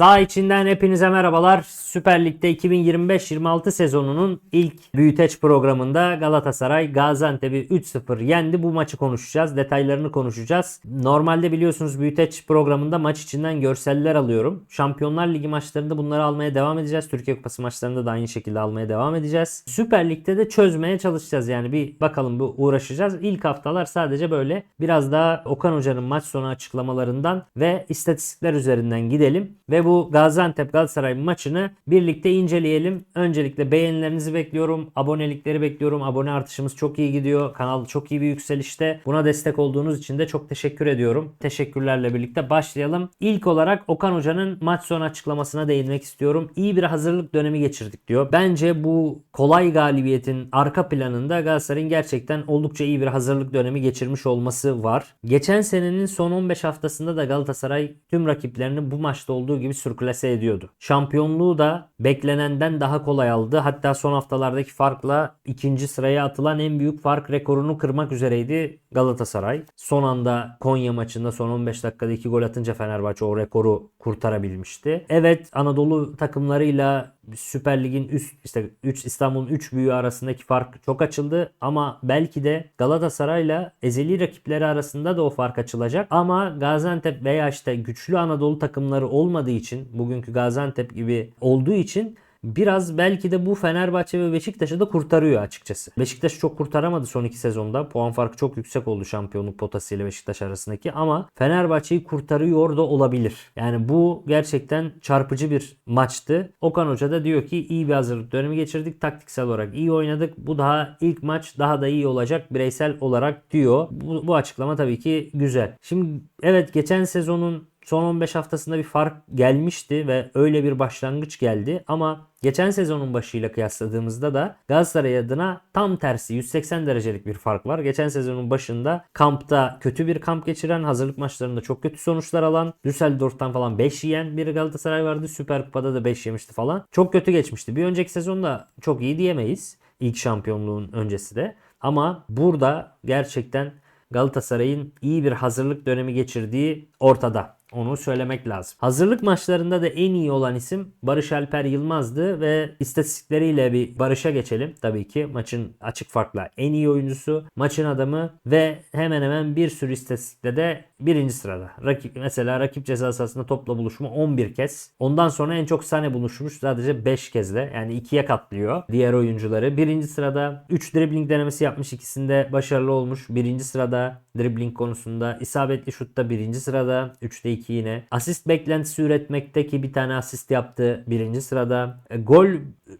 Sağ içinden hepinize merhabalar. Süper Lig'de 2025-26 sezonunun ilk büyüteç programında Galatasaray Gaziantep'i 3-0 yendi. Bu maçı konuşacağız. Detaylarını konuşacağız. Normalde biliyorsunuz büyüteç programında maç içinden görseller alıyorum. Şampiyonlar Ligi maçlarında bunları almaya devam edeceğiz. Türkiye Kupası maçlarında da aynı şekilde almaya devam edeceğiz. Süper Lig'de de çözmeye çalışacağız. Yani bir bakalım bu uğraşacağız. İlk haftalar sadece böyle biraz daha Okan Hoca'nın maç sonu açıklamalarından ve istatistikler üzerinden gidelim ve bu Gaziantep Galatasaray maçını birlikte inceleyelim. Öncelikle beğenilerinizi bekliyorum. Abonelikleri bekliyorum. Abone artışımız çok iyi gidiyor. Kanal çok iyi bir yükselişte. Buna destek olduğunuz için de çok teşekkür ediyorum. Teşekkürlerle birlikte başlayalım. İlk olarak Okan Hoca'nın maç sonu açıklamasına değinmek istiyorum. İyi bir hazırlık dönemi geçirdik diyor. Bence bu kolay galibiyetin arka planında Galatasaray'ın gerçekten oldukça iyi bir hazırlık dönemi geçirmiş olması var. Geçen senenin son 15 haftasında da Galatasaray tüm rakiplerini bu maçta olduğu gibi sürklase ediyordu. Şampiyonluğu da beklenenden daha kolay aldı. Hatta son haftalardaki farkla ikinci sıraya atılan en büyük fark rekorunu kırmak üzereydi Galatasaray. Son anda Konya maçında son 15 dakikada 2 gol atınca Fenerbahçe o rekoru kurtarabilmişti. Evet Anadolu takımlarıyla Süper Lig'in üst işte 3 İstanbul'un 3 büyüğü arasındaki fark çok açıldı ama belki de Galatasaray'la ezeli rakipleri arasında da o fark açılacak. Ama Gaziantep veya işte güçlü Anadolu takımları olmadığı için bugünkü Gaziantep gibi olduğu için Biraz belki de bu Fenerbahçe ve Beşiktaş'ı da kurtarıyor açıkçası. Beşiktaş çok kurtaramadı son iki sezonda. Puan farkı çok yüksek oldu şampiyonluk potası ile Beşiktaş arasındaki ama Fenerbahçe'yi kurtarıyor da olabilir. Yani bu gerçekten çarpıcı bir maçtı. Okan Hoca da diyor ki iyi bir hazırlık dönemi geçirdik. Taktiksel olarak iyi oynadık. Bu daha ilk maç daha da iyi olacak bireysel olarak diyor. Bu, bu açıklama tabii ki güzel. Şimdi evet geçen sezonun son 15 haftasında bir fark gelmişti ve öyle bir başlangıç geldi ama geçen sezonun başıyla kıyasladığımızda da Galatasaray adına tam tersi 180 derecelik bir fark var. Geçen sezonun başında kampta kötü bir kamp geçiren, hazırlık maçlarında çok kötü sonuçlar alan, Düsseldorf'tan falan 5 yiyen bir Galatasaray vardı. Süper Kupa'da da 5 yemişti falan. Çok kötü geçmişti. Bir önceki sezonda çok iyi diyemeyiz. İlk şampiyonluğun öncesi de. Ama burada gerçekten Galatasaray'ın iyi bir hazırlık dönemi geçirdiği ortada. Onu söylemek lazım. Hazırlık maçlarında da en iyi olan isim Barış Alper Yılmaz'dı ve istatistikleriyle bir Barış'a geçelim. Tabii ki maçın açık farkla en iyi oyuncusu, maçın adamı ve hemen hemen bir sürü istatistikle de birinci sırada. Rakip mesela rakip ceza sahasında topla buluşma 11 kez. Ondan sonra en çok sahne buluşmuş sadece 5 kezde. Yani ikiye katlıyor diğer oyuncuları. Birinci sırada 3 dribbling denemesi yapmış ikisinde başarılı olmuş. Birinci sırada dribbling konusunda isabetli şutta birinci sırada. 3'te 2 yine. Asist beklentisi üretmekteki bir tane asist yaptı birinci sırada. E, gol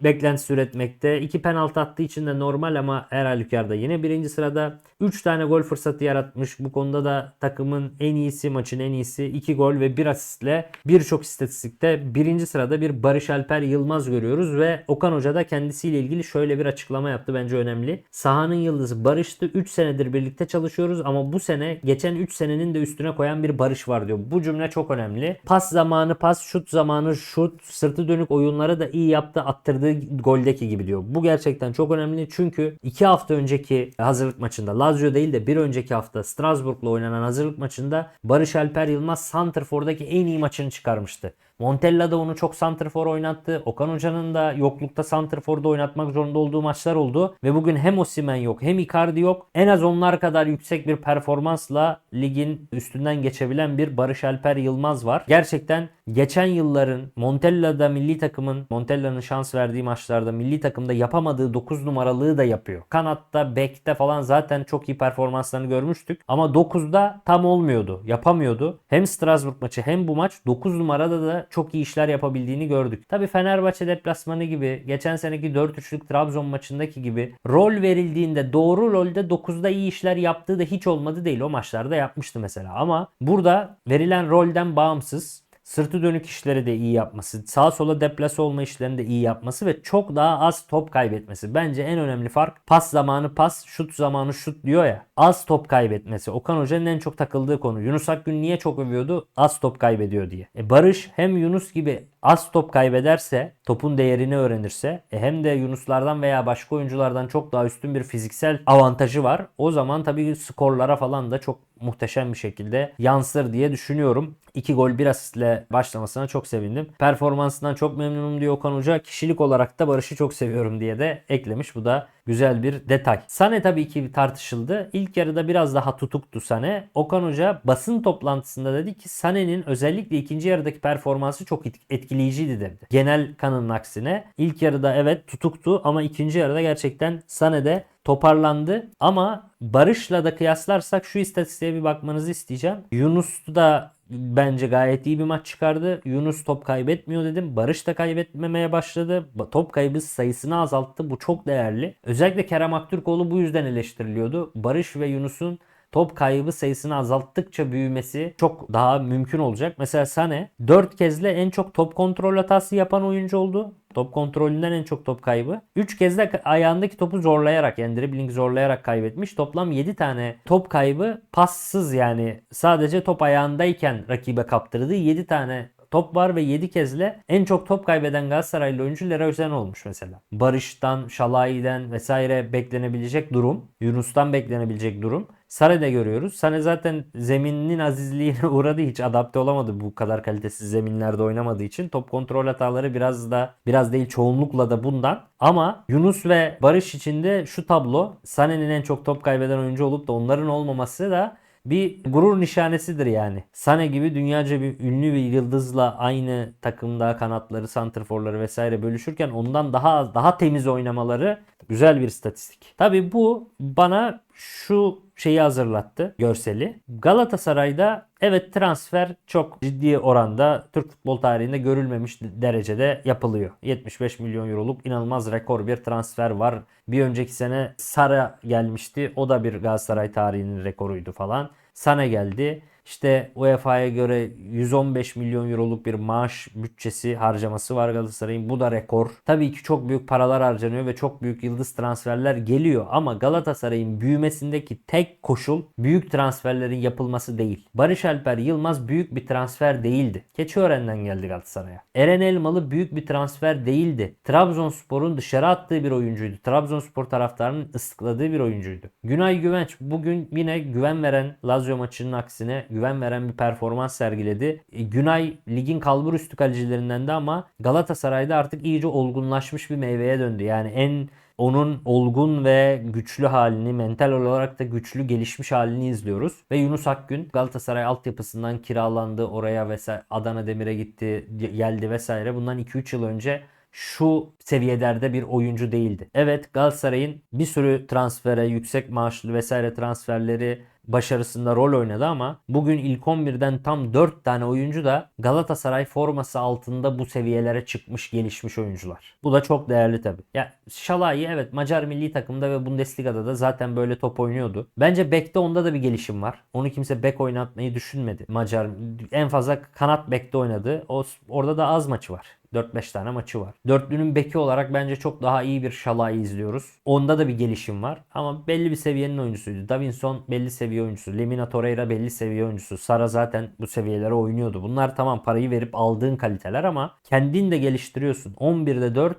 beklentisi üretmekte. 2 penaltı attığı için de normal ama her halükarda yine birinci sırada. 3 tane gol fırsatı yaratmış. Bu konuda da takımın en iyisi, maçın en iyisi. 2 gol ve 1 asistle birçok istatistikte birinci sırada bir Barış Alper Yılmaz görüyoruz ve Okan Hoca da kendisiyle ilgili şöyle bir açıklama yaptı bence önemli. Sahanın yıldızı Barış'tı. 3 senedir birlikte çalışıyoruz ama bu sene geçen 3 senenin de üstüne koyan bir Barış var diyor. Bu cümle çok önemli. Pas zamanı pas, şut zamanı şut, sırtı dönük oyunları da iyi yaptı, attırdığı goldeki gibi diyor. Bu gerçekten çok önemli çünkü 2 hafta önceki hazırlık maçında Lazio değil de bir önceki hafta Strasbourg'la oynanan hazırlık maçında Barış Alper Yılmaz Santrfor'daki en iyi maçını çıkarmıştı. Montella da onu çok santrfor oynattı. Okan Hoca'nın da yoklukta santrforda oynatmak zorunda olduğu maçlar oldu. Ve bugün hem Osimhen yok hem Icardi yok. En az onlar kadar yüksek bir performansla ligin üstünden geçebilen bir Barış Alper Yılmaz var. Gerçekten geçen yılların Montella'da milli takımın Montella'nın şans verdiği maçlarda milli takımda yapamadığı 9 numaralığı da yapıyor. Kanatta, bekte falan zaten çok iyi performanslarını görmüştük. Ama 9'da tam olmuyordu. Yapamıyordu. Hem Strasbourg maçı hem bu maç 9 numarada da çok iyi işler yapabildiğini gördük. Tabi Fenerbahçe deplasmanı gibi geçen seneki 4-3'lük Trabzon maçındaki gibi rol verildiğinde doğru rolde 9'da iyi işler yaptığı da hiç olmadı değil. O maçlarda yapmıştı mesela. Ama burada verilen rolden bağımsız sırtı dönük işleri de iyi yapması, sağa sola deplase olma işlerini de iyi yapması ve çok daha az top kaybetmesi. Bence en önemli fark pas zamanı pas, şut zamanı şut diyor ya. Az top kaybetmesi. Okan Hoca'nın en çok takıldığı konu. Yunus Akgün niye çok övüyordu? Az top kaybediyor diye. E Barış hem Yunus gibi az top kaybederse, topun değerini öğrenirse e, hem de Yunuslardan veya başka oyunculardan çok daha üstün bir fiziksel avantajı var. O zaman tabii skorlara falan da çok muhteşem bir şekilde yansır diye düşünüyorum. 2 gol 1 asistle başlamasına çok sevindim. Performansından çok memnunum diyor Okan Hoca. Kişilik olarak da Barış'ı çok seviyorum diye de eklemiş. Bu da güzel bir detay. Sane tabii ki tartışıldı. İlk yarıda biraz daha tutuktu Sane. Okan Hoca basın toplantısında dedi ki Sane'nin özellikle ikinci yarıdaki performansı çok etkileyiciydi dedi. Genel kanının aksine ilk yarıda evet tutuktu ama ikinci yarıda gerçekten Sane'de toparlandı. Ama Barış'la da kıyaslarsak şu istatistiğe bir bakmanızı isteyeceğim. Yunus da bence gayet iyi bir maç çıkardı. Yunus top kaybetmiyor dedim. Barış da kaybetmemeye başladı. Top kaybı sayısını azalttı. Bu çok değerli. Özellikle Kerem Aktürkoğlu bu yüzden eleştiriliyordu. Barış ve Yunus'un top kaybı sayısını azalttıkça büyümesi çok daha mümkün olacak. Mesela Sane 4 kezle en çok top kontrol hatası yapan oyuncu oldu. Top kontrolünden en çok top kaybı. 3 kez de ayağındaki topu zorlayarak yani dribbling zorlayarak kaybetmiş. Toplam 7 tane top kaybı passız yani sadece top ayağındayken rakibe kaptırdığı 7 tane top var ve 7 kezle en çok top kaybeden Galatasaraylı oyuncu Leroy Sané olmuş mesela. Barış'tan, Şalayi'den vesaire beklenebilecek durum. Yunus'tan beklenebilecek durum. Sane'de görüyoruz. Sane zaten zeminin azizliğine uğradı. Hiç adapte olamadı bu kadar kalitesiz zeminlerde oynamadığı için. Top kontrol hataları biraz da biraz değil çoğunlukla da bundan. Ama Yunus ve Barış için de şu tablo Sane'nin en çok top kaybeden oyuncu olup da onların olmaması da bir gurur nişanesidir yani. Sane gibi dünyaca bir ünlü bir yıldızla aynı takımda kanatları, santrforları vesaire bölüşürken ondan daha daha temiz oynamaları güzel bir istatistik. Tabi bu bana şu şeyi hazırlattı görseli. Galatasaray'da evet transfer çok ciddi oranda Türk futbol tarihinde görülmemiş derecede yapılıyor. 75 milyon euroluk inanılmaz rekor bir transfer var. Bir önceki sene Sara gelmişti. O da bir Galatasaray tarihinin rekoruydu falan. Sana geldi. İşte UEFA'ya göre 115 milyon euroluk bir maaş bütçesi harcaması var Galatasaray'ın. Bu da rekor. Tabii ki çok büyük paralar harcanıyor ve çok büyük yıldız transferler geliyor ama Galatasaray'ın büyümesindeki tek koşul büyük transferlerin yapılması değil. Barış Alper Yılmaz büyük bir transfer değildi. Keçiören'den geldi Galatasaray'a. Eren Elmalı büyük bir transfer değildi. Trabzonspor'un dışarı attığı bir oyuncuydu. Trabzonspor taraftarının ıslıkladığı bir oyuncuydu. Günay Güvenç bugün yine güven veren Lazio maçının aksine güven veren bir performans sergiledi. E, Günay ligin kalbur üstü kalecilerinden de ama Galatasaray'da artık iyice olgunlaşmış bir meyveye döndü. Yani en onun olgun ve güçlü halini, mental olarak da güçlü gelişmiş halini izliyoruz. Ve Yunus Akgün Galatasaray altyapısından kiralandı oraya vesaire Adana Demir'e gitti, geldi vesaire. Bundan 2-3 yıl önce şu seviyelerde bir oyuncu değildi. Evet Galatasaray'ın bir sürü transfere, yüksek maaşlı vesaire transferleri başarısında rol oynadı ama bugün ilk 11'den tam 4 tane oyuncu da Galatasaray forması altında bu seviyelere çıkmış gelişmiş oyuncular. Bu da çok değerli tabi. Ya Şalai evet Macar milli takımda ve Bundesliga'da da zaten böyle top oynuyordu. Bence bekte onda da bir gelişim var. Onu kimse bek oynatmayı düşünmedi. Macar en fazla kanat bekte oynadı. O orada da az maçı var. 4-5 tane maçı var. Dörtlünün beki olarak bence çok daha iyi bir Şalay izliyoruz. Onda da bir gelişim var. Ama belli bir seviyenin oyuncusuydu. Davinson belli seviye oyuncusu. Lemina Torreira belli seviye oyuncusu. Sara zaten bu seviyelere oynuyordu. Bunlar tamam parayı verip aldığın kaliteler ama kendin de geliştiriyorsun. 11'de 4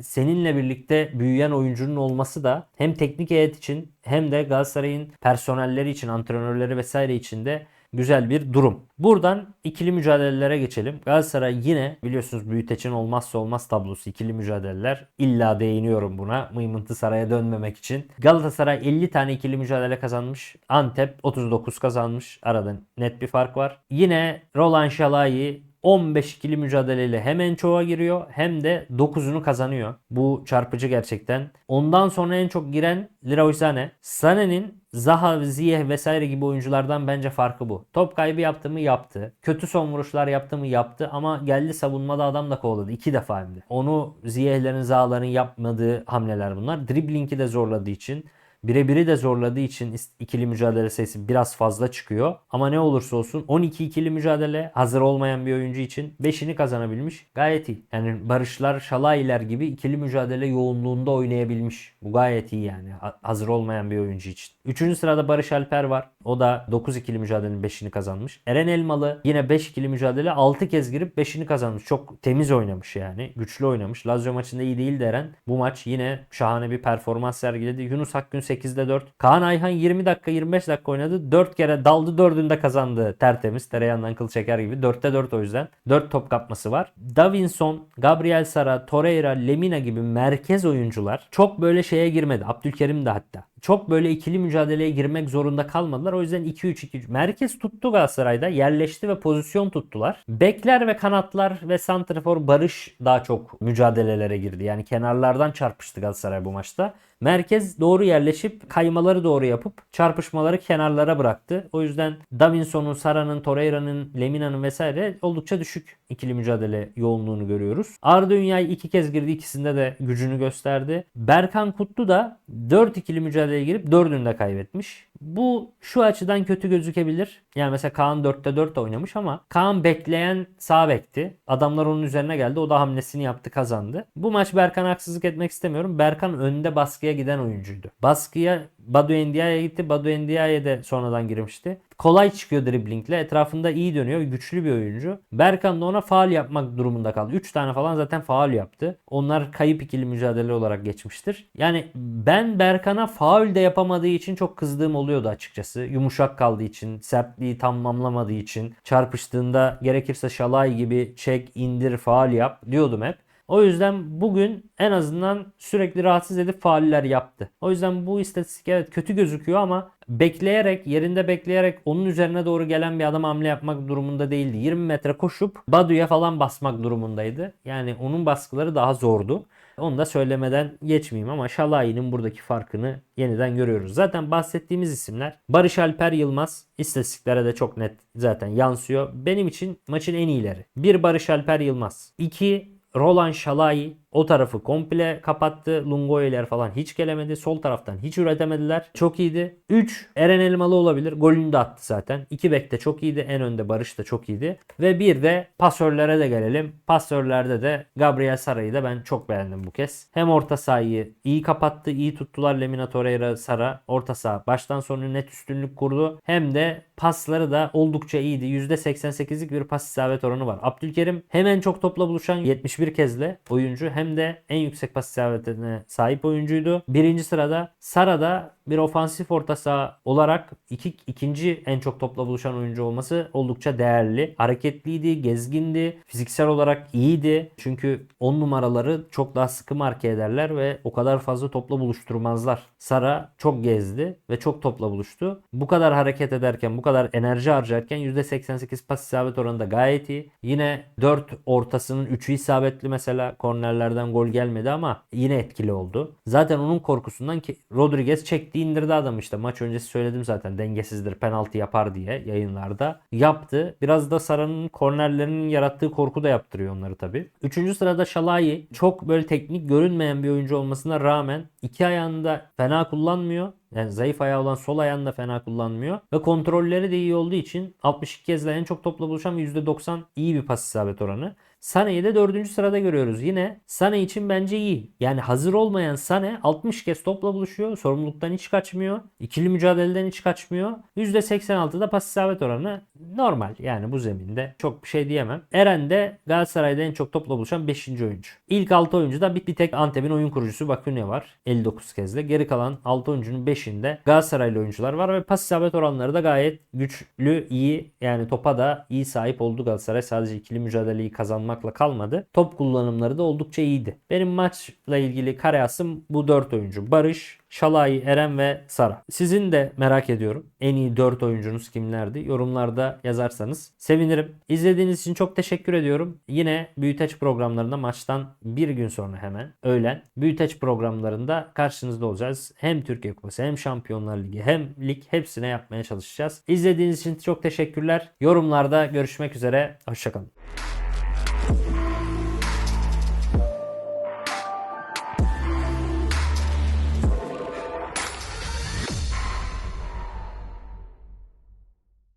seninle birlikte büyüyen oyuncunun olması da hem teknik heyet için hem de Galatasaray'ın personelleri için, antrenörleri vesaire için de güzel bir durum. Buradan ikili mücadelelere geçelim. Galatasaray yine biliyorsunuz büyüteçin olmazsa olmaz tablosu ikili mücadeleler. İlla değiniyorum buna Mıymıntı Saray'a dönmemek için. Galatasaray 50 tane ikili mücadele kazanmış. Antep 39 kazanmış. Arada net bir fark var. Yine Roland Şalai 15 ikili mücadeleyle hem en çoğa giriyor hem de 9'unu kazanıyor. Bu çarpıcı gerçekten. Ondan sonra en çok giren Leroy Sané. Sané'nin Zaha, Ziyeh vesaire gibi oyunculardan bence farkı bu. Top kaybı yaptı mı yaptı. Kötü son vuruşlar yaptı mı yaptı ama geldi savunmada adam da kovaladı. iki defa hem de. Onu Ziyeh'lerin, Zaha'ların yapmadığı hamleler bunlar. Dribling'i de zorladığı için Birebiri de zorladığı için ikili mücadele sayısı biraz fazla çıkıyor. Ama ne olursa olsun 12 ikili mücadele hazır olmayan bir oyuncu için 5'ini kazanabilmiş. Gayet iyi. Yani Barışlar, Şalayler gibi ikili mücadele yoğunluğunda oynayabilmiş. Bu gayet iyi yani. Ha- Hazır olmayan bir oyuncu için. Üçüncü sırada Barış Alper var. O da 9 ikili mücadelenin 5'ini kazanmış. Eren Elmalı yine 5 ikili mücadele 6 kez girip 5'ini kazanmış. Çok temiz oynamış yani. Güçlü oynamış. Lazio maçında iyi değildi Eren. Bu maç yine şahane bir performans sergiledi. Yunus Akgün 8'de 4. Kaan Ayhan 20 dakika 25 dakika oynadı. 4 kere daldı 4'ünde kazandı. Tertemiz. Tereyağından kıl çeker gibi. 4'te 4 o yüzden. 4 top kapması var. Davinson, Gabriel Sara, Torreira, Lemina gibi merkez oyuncular çok böyle şeye girmedi. Abdülkerim de hatta. Çok böyle ikili mücadeleye girmek zorunda kalmadılar. O yüzden 2-3-2 merkez tuttu Galatasaray'da. Yerleşti ve pozisyon tuttular. Bekler ve kanatlar ve santrafor Barış daha çok mücadelelere girdi. Yani kenarlardan çarpıştı Galatasaray bu maçta. Merkez doğru yerleşip kaymaları doğru yapıp çarpışmaları kenarlara bıraktı. O yüzden Davinson'un, Sara'nın, Torreira'nın, Lemina'nın vesaire oldukça düşük ikili mücadele yoğunluğunu görüyoruz. Arda Ünyay iki kez girdi. ikisinde de gücünü gösterdi. Berkan Kutlu da 4 ikili mücadeleye girip 4'ünü de kaybetmiş. Bu şu açıdan kötü gözükebilir. Yani mesela Kaan 4'te 4 oynamış ama Kaan bekleyen sağ bekti. Adamlar onun üzerine geldi. O da hamlesini yaptı kazandı. Bu maç Berkan'a haksızlık etmek istemiyorum. Berkan önde baskıya giden oyuncuydu. Baskıya Badu Endia'ya gitti. Badu Endia'ya de sonradan girmişti. Kolay çıkıyor driblingle. Etrafında iyi dönüyor. Güçlü bir oyuncu. Berkan da ona faal yapmak durumunda kaldı. 3 tane falan zaten faal yaptı. Onlar kayıp ikili mücadele olarak geçmiştir. Yani ben Berkan'a faul de yapamadığı için çok kızdığım oluyordu açıkçası. Yumuşak kaldığı için, sertliği tamamlamadığı için, çarpıştığında gerekirse şalay gibi çek, indir, faal yap diyordum hep. O yüzden bugün en azından sürekli rahatsız edip fauller yaptı. O yüzden bu istatistik evet kötü gözüküyor ama bekleyerek, yerinde bekleyerek onun üzerine doğru gelen bir adam hamle yapmak durumunda değildi. 20 metre koşup Badu'ya falan basmak durumundaydı. Yani onun baskıları daha zordu. Onu da söylemeden geçmeyeyim ama Şalay'ın buradaki farkını yeniden görüyoruz. Zaten bahsettiğimiz isimler Barış Alper Yılmaz istatistiklere de çok net zaten yansıyor. Benim için maçın en iyileri. Bir Barış Alper Yılmaz. 2 Roland Şalay o tarafı komple kapattı. Lungoyler falan hiç gelemedi. Sol taraftan hiç üretemediler. Çok iyiydi. 3 Eren Elmalı olabilir. Golünü de attı zaten. 2 bek de çok iyiydi. En önde Barış da çok iyiydi. Ve bir de pasörlere de gelelim. Pasörlerde de Gabriel Sara'yı da ben çok beğendim bu kez. Hem orta sahayı iyi kapattı. iyi tuttular Lemina Torreira Sara. Orta saha baştan sona net üstünlük kurdu. Hem de pasları da oldukça iyiydi. %88'lik bir pas isabet oranı var. Abdülkerim hemen çok topla buluşan 71 kezle oyuncu hem de en yüksek pas isabetine sahip oyuncuydu. Birinci sırada Sara da bir ofansif orta saha olarak iki, ikinci en çok topla buluşan oyuncu olması oldukça değerli. Hareketliydi, gezgindi, fiziksel olarak iyiydi. Çünkü 10 numaraları çok daha sıkı marke ederler ve o kadar fazla topla buluşturmazlar. Sara çok gezdi ve çok topla buluştu. Bu kadar hareket ederken, bu kadar enerji harcarken %88 pas isabet oranı da gayet iyi. Yine 4 ortasının 3'ü isabetli mesela kornerlerden gol gelmedi ama yine etkili oldu. Zaten onun korkusundan ki Rodriguez çekti indirdi adamı işte. Maç öncesi söyledim zaten dengesizdir penaltı yapar diye yayınlarda. Yaptı. Biraz da Sara'nın kornerlerinin yarattığı korku da yaptırıyor onları tabii. Üçüncü sırada Şalayi çok böyle teknik görünmeyen bir oyuncu olmasına rağmen iki ayağını da fena kullanmıyor. Yani zayıf ayağı olan sol ayağını da fena kullanmıyor. Ve kontrolleri de iyi olduğu için 62 kez en çok topla buluşan %90 iyi bir pas isabet oranı. Sane'yi de 4. sırada görüyoruz. Yine Sane için bence iyi. Yani hazır olmayan Sane 60 kez topla buluşuyor. Sorumluluktan hiç kaçmıyor. İkili mücadeleden hiç kaçmıyor. %86'da pas isabet oranı normal. Yani bu zeminde çok bir şey diyemem. Eren de Galatasaray'da en çok topla buluşan 5. oyuncu. İlk 6 oyuncuda bir, bir tek Antep'in oyun kurucusu Bakune var. 59 kezle. Geri kalan 6 oyuncunun 5'inde Galatasaraylı oyuncular var ve pas isabet oranları da gayet güçlü, iyi. Yani topa da iyi sahip oldu Galatasaray. Sadece ikili mücadeleyi kazanmakla kalmadı. Top kullanımları da oldukça iyiydi. Benim maçla ilgili kare asım bu 4 oyuncu. Barış, Şalay, Eren ve Sara. Sizin de merak ediyorum. En iyi 4 oyuncunuz kimlerdi? Yorumlarda yazarsanız sevinirim. İzlediğiniz için çok teşekkür ediyorum. Yine büyüteç programlarında maçtan bir gün sonra hemen öğlen büyüteç programlarında karşınızda olacağız. Hem Türkiye Kupası hem Şampiyonlar Ligi hem lig hepsine yapmaya çalışacağız. İzlediğiniz için çok teşekkürler. Yorumlarda görüşmek üzere. Hoşçakalın.